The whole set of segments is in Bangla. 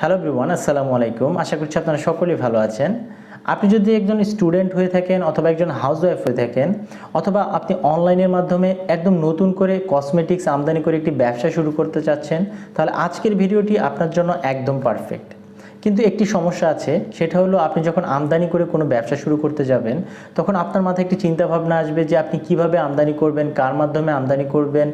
হ্যালো এভরিওয়ান, আসসালামু আলাইকুম। আশা করছি আপনারা সকলেই ভালো আছেন। আপনি যদি একজন স্টুডেন্ট হয়ে থাকেন অথবা একজন হাউসওয়াইফ হয়ে থাকেন, অথবা আপনি অনলাইনের মাধ্যমে একদম নতুন করে কসমেটিক্স আমদানি করে একটি ব্যবসা শুরু করতে চাচ্ছেন, তাহলে আজকের ভিডিওটি আপনার জন্য একদম পারফেক্ট। কিন্তু একটি সমস্যা আছে, সেটা হলো আপনি যখন আমদানি করে কোনো ব্যবসা শুরু করতে যাবেন, তখন আপনার মাথায় একটি চিন্তা ভাবনা আসবে যে আপনি কীভাবে আমদানি করবেন, কার মাধ্যমে আমদানি করবেন,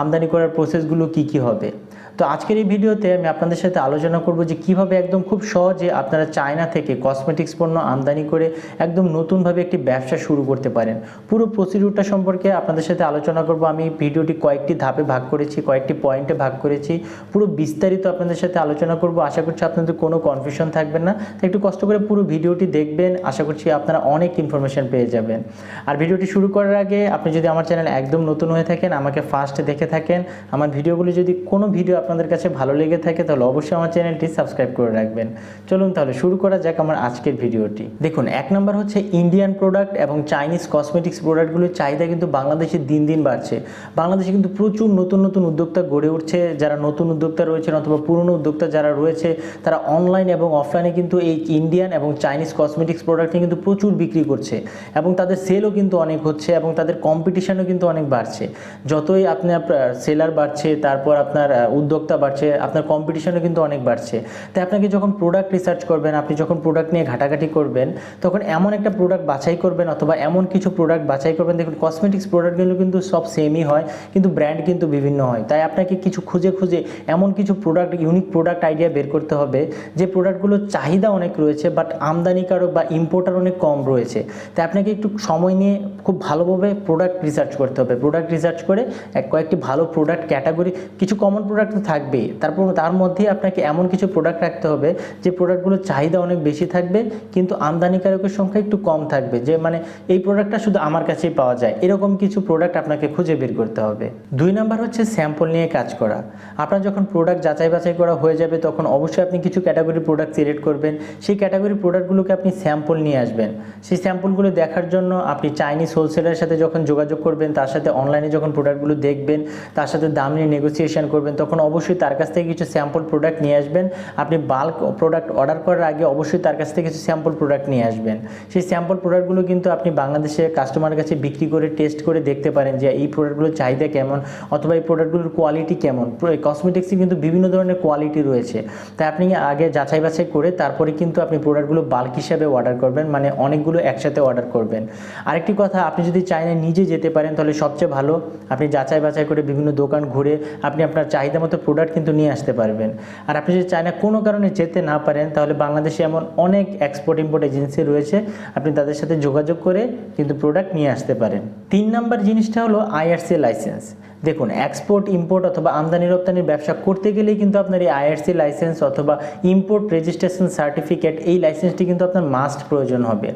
আমদানি করার প্রসেসগুলো কি কি হবে। তো আজকের এই ভিডিওতে আমি আপনাদের সাথে আলোচনা করব যে কীভাবে একদম খুব সহজে আপনারা চায়না থেকে কসমেটিক্স পণ্য আমদানি করে একদম নতুনভাবে একটি ব্যবসা শুরু করতে পারেন। পুরো প্রসিডিউরটা সম্পর্কে আপনাদের সাথে আলোচনা করব। আমি ভিডিওটি কয়েকটি ধাপে ভাগ করেছি, কয়েকটি পয়েন্টে ভাগ করেছি। পুরো বিস্তারিত আপনাদের সাথে আলোচনা করব। আশা করছি আপনাদের কোনো কনফিউশন থাকবে না। তো একটু কষ্ট করে পুরো ভিডিওটি দেখবেন। আশা করছি আপনারা অনেক ইনফরমেশন পেয়ে যাবেন। আর ভিডিওটি শুরু করার আগে আপনি যদি আমার চ্যানেল একদম নতুন হয়ে থাকেন, আমাকে ফার্স্টে দেখে থাকেন। আমার ভিডিওগুলো যদি কোনো ভিডিও আপনাদের কাছে ভালো লেগে থাকে তাহলে অবশ্যই আমার চ্যানেলটি সাবস্ক্রাইব করে রাখবেন। চলুন তাহলে শুরু করা যাক আমার আজকের ভিডিওটি। দেখুন এক নম্বর হচ্ছে ইন্ডিয়ান প্রোডাক্ট এবং চাইনিজ কসমেটিক্স প্রোডাক্টগুলোর চাহিদা কিন্তু বাংলাদেশে দিন দিন বাড়ছে। বাংলাদেশে কিন্তু প্রচুর নতুন নতুন উদ্যোক্তা গড়ে উঠছে। যারা নতুন উদ্যোক্তা রয়েছেন অথবা পুরনো উদ্যোক্তা যারা রয়েছে তারা অনলাইন এবং অফলাইনে কিন্তু এই ইন্ডিয়ান এবং চাইনিজ কসমেটিক্স প্রোডাক্ট কিন্তু প্রচুর বিক্রি করছে এবং তাদের সেলও কিন্তু অনেক হচ্ছে এবং তাদের কম্পিটিশনও কিন্তু অনেক বাড়ছে। যতই আপনি আপনার সেলার বাড়ছে তারপর আপনার আহ, উদ্যোক্তা বাড়ছে, আপনার কম্পিটিশনও কিন্তু অনেক বাড়ছে। তাই আপনাকে যখন প্রোডাক্ট রিসার্চ করবেন, আপনি যখন প্রোডাক্ট নিয়ে ঘাটাঘাটি করবেন, তখন এমন একটা প্রোডাক্ট বাছাই করবেন অথবা এমন কিছু প্রোডাক্ট বাছাই করবেন, দেখুন কসমেটিক্স প্রোডাক্টগুলো কিন্তু সব সেমই হয়, কিন্তু ব্র্যান্ড কিন্তু বিভিন্ন হয়। তাই আপনাকে কিছু খুঁজে খুঁজে এমন কিছু প্রোডাক্ট ইউনিক প্রোডাক্ট আইডিয়া বের করতে হবে, যে প্রোডাক্টগুলোর চাহিদা অনেক রয়েছে বাট আমদানিকারক বা ইম্পোর্টার অনেক কম রয়েছে। তাই আপনাকে একটু সময় নিয়ে খুব ভালোভাবে প্রোডাক্ট রিসার্চ করতে হবে। প্রোডাক্ট রিসার্চ করে এক কয়েকটি ভালো প্রোডাক্ট ক্যাটাগরি কিছু কমন প্রোডাক্ট থাকবেই তারপর তার মধ্যে আপনাকে এমন কিছু প্রোডাক্ট রাখতে হবে যে প্রোডাক্টগুলোর চাহিদা অনেক বেশি থাকবে, কিন্তু আমদানিকারকের সংখ্যা একটু কম থাকবে। যে মানে এই প্রোডাক্টটা শুধু আমার কাছেই পাওয়া যায়। এরকম কিছু প্রোডাক্ট আপনাকে খুঁজে বের করতে হবে। দুই নাম্বার হচ্ছে স্যাম্পল নিয়ে কাজ করা। আপনার যখন প্রোডাক্ট যাচাই বাছাই করা হয়ে যাবে, তখন অবশ্যই আপনি কিছু ক্যাটাগরি প্রোডাক্ট সিলেক্ট করবেন। সেই ক্যাটাগরি প্রোডাক্টগুলোকে আপনি স্যাম্পল নিয়ে আসবেন। সেই স্যাম্পলগুলো দেখার জন্য আপনি চাইনিজ হোলসেলারের সাথে যখন যোগাযোগ করবেন, তার সাথে অনলাইনে যখন প্রোডাক্টগুলো দেখবেন, তার সাথে দাম নিয়ে নেগোসিয়েশন করবেন, তখন অবশ্যই তার কাছ থেকে কিছু স্যাম্পল প্রোডাক্ট নিয়ে আসবেন। আপনি বাল্ক প্রোডাক্ট অর্ডার করার আগে অবশ্যই তার কাছ থেকে কিছু স্যাম্পল প্রোডাক্ট নিয়ে আসবেন। সেই স্যাম্পল প্রোডাক্টগুলো কিন্তু আপনি বাংলাদেশে কাস্টমারের কাছে বিক্রি করে টেস্ট করে দেখতে পারেন যে এই প্রোডাক্টগুলোর চাহিদা কেমন অথবা এই প্রোডাক্টগুলোর কোয়ালিটি কেমন। কসমেটিক্সে কিন্তু বিভিন্ন ধরনের কোয়ালিটি রয়েছে। তাই আপনি আগে যাচাই বাছাই করে তারপরে কিন্তু আপনি প্রোডাক্টগুলো বাল্ক হিসাবে অর্ডার করবেন মানে অনেকগুলো একসাথে অর্ডার করবেন। আরেকটি কথা, আপনি যদি চাইনা নিজে যেতে পারেন তাহলে সবচেয়ে ভালো, আপনি যাচাই বাছাই করে বিভিন্ন দোকান ঘুরে আপনি আপনার চাহিদা মতো প্রোডাক্ট কিন্তু নিয়ে আসতে পারবেন। আর আপনি যদি চায়না কোনো কারণে যেতে না পারেন, তাহলে বাংলাদেশে এমন অনেক এক্সপোর্ট ইম্পোর্ট এজেন্সি রয়েছে, আপনি তাদের সাথে যোগাযোগ করে কিন্তু প্রোডাক্ট নিয়ে আসতে পারেন। তিন নাম্বার জিনিসটা হলো আইআরসি লাইসেন্স দেখুন এক্সপোর্ট ইম্পোর্ট অথবা আমদানি রপ্তানির ব্যবসা করতে গেলেই কিন্তু আপনার এই আইআরসি লাইসেন্স অথবা ইম্পোর্ট রেজিস্ট্রেশন সার্টিফিকেট এই লাইসেন্সটি কিন্তু আপনার মাস্ট প্রয়োজন হবে।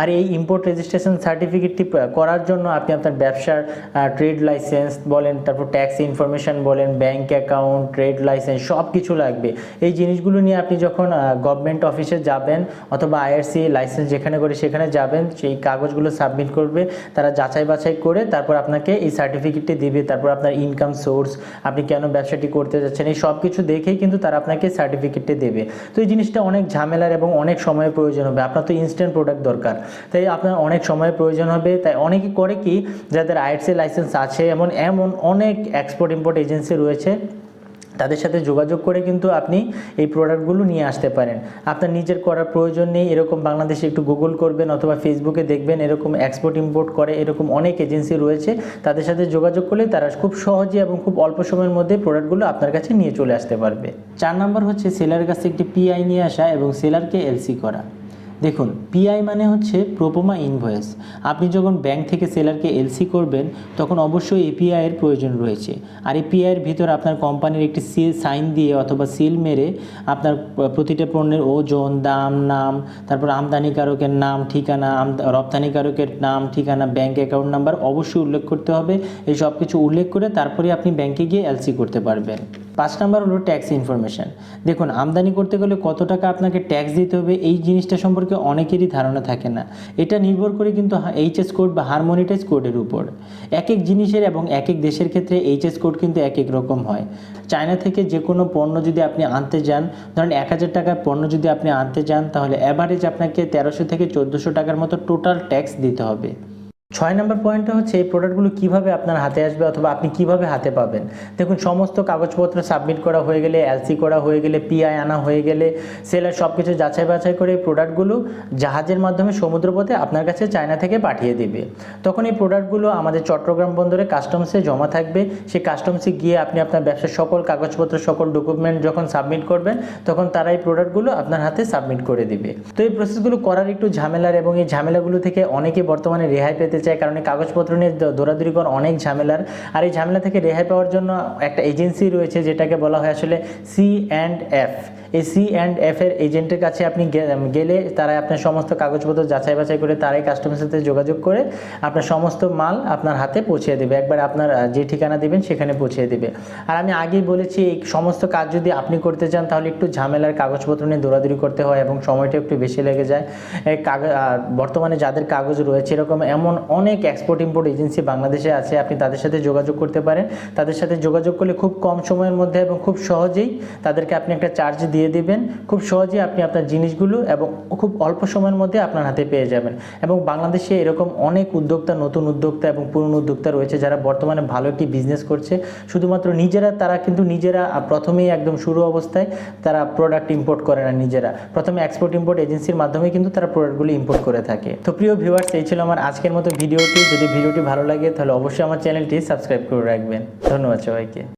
আর এই ইম্পোর্ট রেজিস্ট্রেশন সার্টিফিকেটটি করার জন্য আপনি আপনার ব্যবসার ট্রেড লাইসেন্স বলেন, তারপর ট্যাক্স ইনফরমেশন বলেন ব্যাংক অ্যাকাউন্ট ট্রেড লাইসেন্স সব কিছু লাগবে। এই জিনিসগুলো নিয়ে আপনি যখন গভর্নমেন্ট অফিসে যাবেন অথবা আইআরসি লাইসেন্স যেখানে করে সেখানে যাবেন, সেই কাগজগুলো সাবমিট করবে, তারা যাচাই বাছাই করে তারপর আপনাকে এই সার্টিফিকেটটি দিবে, তারপর আপনার ইনকাম সোর্স আপনি কেন ব্যবসাটি করতে যাচ্ছেন, এই সব কিছু দেখেই কিন্তু তারা আপনাকে সার্টিফিকেটটি দেবে। তো এই জিনিসটা অনেক ঝামেলার এবং অনেক সময়ের প্রয়োজন হবে। আপনার তো ইনস্ট্যান্ট প্রোডাক্ট দরকার। তাই আপনার অনেক সময়ের প্রয়োজন হবে। তাই অনেকে করে কি, যাদের আইটসি লাইসেন্স আছে, এমন এমন অনেক এক্সপোর্ট ইম্পোর্ট এজেন্সি রয়েছে তাদের সাথে যোগাযোগ করে কিন্তু আপনি এই প্রোডাক্টগুলো নিয়ে আসতে পারেন। আপনার নিজের করার প্রয়োজন নেই, এরকম বাংলাদেশে একটু গুগল করবেন অথবা ফেসবুকে দেখবেন, এরকম এক্সপোর্ট ইম্পোর্ট করে, এরকম অনেক এজেন্সি রয়েছে। তাদের সাথে যোগাযোগ করলে তারা খুব সহজে এবং খুব অল্প সময়ের মধ্যে প্রোডাক্টগুলো আপনার কাছে নিয়ে চলে আসতে পারবে। চার নম্বর হচ্ছে সেলারের কাছে একটি পিআই নিয়ে আসা এবং সেলারকে এলসি করা। দেখুন পিআই মানে হচ্ছে প্রোপোমা ইনভয়েস। আপনি যখন ব্যাংক থেকে সেলারকে এলসি করবেন, তখন অবশ্যই এপিআই এর প্রয়োজন রয়েছে। আর এই পিআইয়ের ভিতর আপনার কোম্পানির একটি সিল সাইন দিয়ে অথবা সিল মেরে আপনার প্রতিটা পণ্যের ওজন, দাম, নাম, তারপর আমদানিকারকের নাম, ঠিকানা রপ্তানিকারকের নাম, ঠিকানা, ব্যাংক অ্যাকাউন্ট নাম্বার অবশ্যই উল্লেখ করতে হবে। এই সব কিছু উল্লেখ করে তারপরে আপনি ব্যাংকে গিয়ে এলসি করতে পারবেন। পাঁচ নাম্বার হলো ট্যাক্স ইনফরমেশন দেখুন, আমদানি করতে গেলে কত টাকা আপনাকে ট্যাক্স দিতে হবে, এই জিনিসটা সম্পর্কে অনেকেরই ধারণা থাকে না। এটা নির্ভর করে কিন্তু এইচএস কোড বা হারমোনিটাইজ কোডের উপর। এক এক জিনিসের এবং এক এক দেশের ক্ষেত্রে এইচএস কোড কিন্তু এক এক রকম হয়। চায়না থেকে যে কোনো পণ্য যদি আপনি আনতে যান, ধরেন এক হাজার টাকার পণ্য যদি আপনি আনতে যান, তাহলে অ্যাভারেজ আপনাকে তেরোশো থেকে চোদ্দোশো টাকার মতো টোটাল ট্যাক্স দিতে হবে। ছয় নম্বর পয়েন্টটা হচ্ছে এই প্রোডাক্টগুলো কীভাবে আপনার হাতে আসবে অথবা আপনি কীভাবে হাতে পাবেন? দেখুন, সমস্ত কাগজপত্র সাবমিট করা হয়ে গেলে এলসি করা হয়ে গেলে পিআই আনা হয়ে গেলে সেলার সব কিছু যাচাই বাছাই করে এই প্রোডাক্টগুলো জাহাজের মাধ্যমে সমুদ্রপথে আপনার কাছে চায়না থেকে পাঠিয়ে দেবে। তখন এই প্রোডাক্টগুলো আমাদের চট্টগ্রাম বন্দরে কাস্টমসে জমা থাকবে। সেই কাস্টমসে গিয়ে আপনি আপনার ব্যবসার সকল কাগজপত্র, সকল ডকুমেন্ট যখন সাবমিট করবেন, তখন তারা এই প্রোডাক্টগুলো আপনার হাতে সাবমিট করে দিবে। তো এই প্রসেসগুলো করার একটু ঝামেলার এবং এই ঝামেলাগুলো থেকে অনেকে বর্তমানে রেহাই পেতে চায়, কারণ এই কাগজপত্র নিয়ে দৌড়াদৌড়ি করা অনেক ঝামেলার। আর এই ঝামেলা থেকে রেহাই পাওয়ার জন্য একটা এজেন্সি রয়েছে যেটাকে বলা হয় আসলে সি অ্যান্ড এফ এই সি অ্যান্ড এফ এর এজেন্টের কাছে আপনি গেলে তারা আপনার সমস্ত কাগজপত্র যাচাই বাছাই করে তারাই কাস্টমার সাথে যোগাযোগ করে আপনার সমস্ত মাল আপনার হাতে পৌঁছে দেবে। একবার আপনার যে ঠিকানা দেবেন সেখানে পৌঁছে দেবে। আর আমি আগেই বলেছি, এই সমস্ত কাজ যদি আপনি করতে চান তাহলে একটু ঝামেলার কাগজপত্র নিয়ে দৌড়াদৌড়ি করতে হয় এবং সময়টা একটু বেশি লেগে যায়। এই কাগজ বর্তমানে যাদের কাগজ রয়েছে এরকম এমন অনেক এক্সপোর্ট ইম্পোর্ট এজেন্সি বাংলাদেশে আছে, আপনি তাদের সাথে যোগাযোগ করতে পারেন। তাদের সাথে যোগাযোগ করলে খুব কম সময়ের মধ্যে এবং খুব সহজেই তাদেরকে আপনি একটা চার্জ দিয়ে দিবেন। খুব সহজেই আপনি আপনার জিনিসগুলো এবং খুব অল্প সময়ের মধ্যে আপনার হাতে পেয়ে যাবেন। এবং বাংলাদেশে এরকম অনেক উদ্যোক্তা, নতুন উদ্যোক্তা এবং পুরনো উদ্যোক্তা রয়েছে যারা বর্তমানে ভালো একটি বিজনেস করছে। শুধুমাত্র নিজেরা, তারা কিন্তু নিজেরা প্রথমেই একদম শুরু অবস্থায় তারা প্রোডাক্ট ইম্পোর্ট করে না নিজেরা। প্রথমে এক্সপোর্ট ইম্পোর্ট এজেন্সির মাধ্যমে কিন্তু তারা প্রোডাক্টগুলো ইম্পোর্ট করে থাকে। তো প্রিয় ভিউয়ার্স এই ছিল আমার আজকের মতো ভিডিওটি। যদি ভিডিওটি ভালো লাগে, তাহলে অবশ্যই আমার চ্যানেলটি সাবস্ক্রাইব করে রাখবেন। ধন্যবাদ সবাইকে।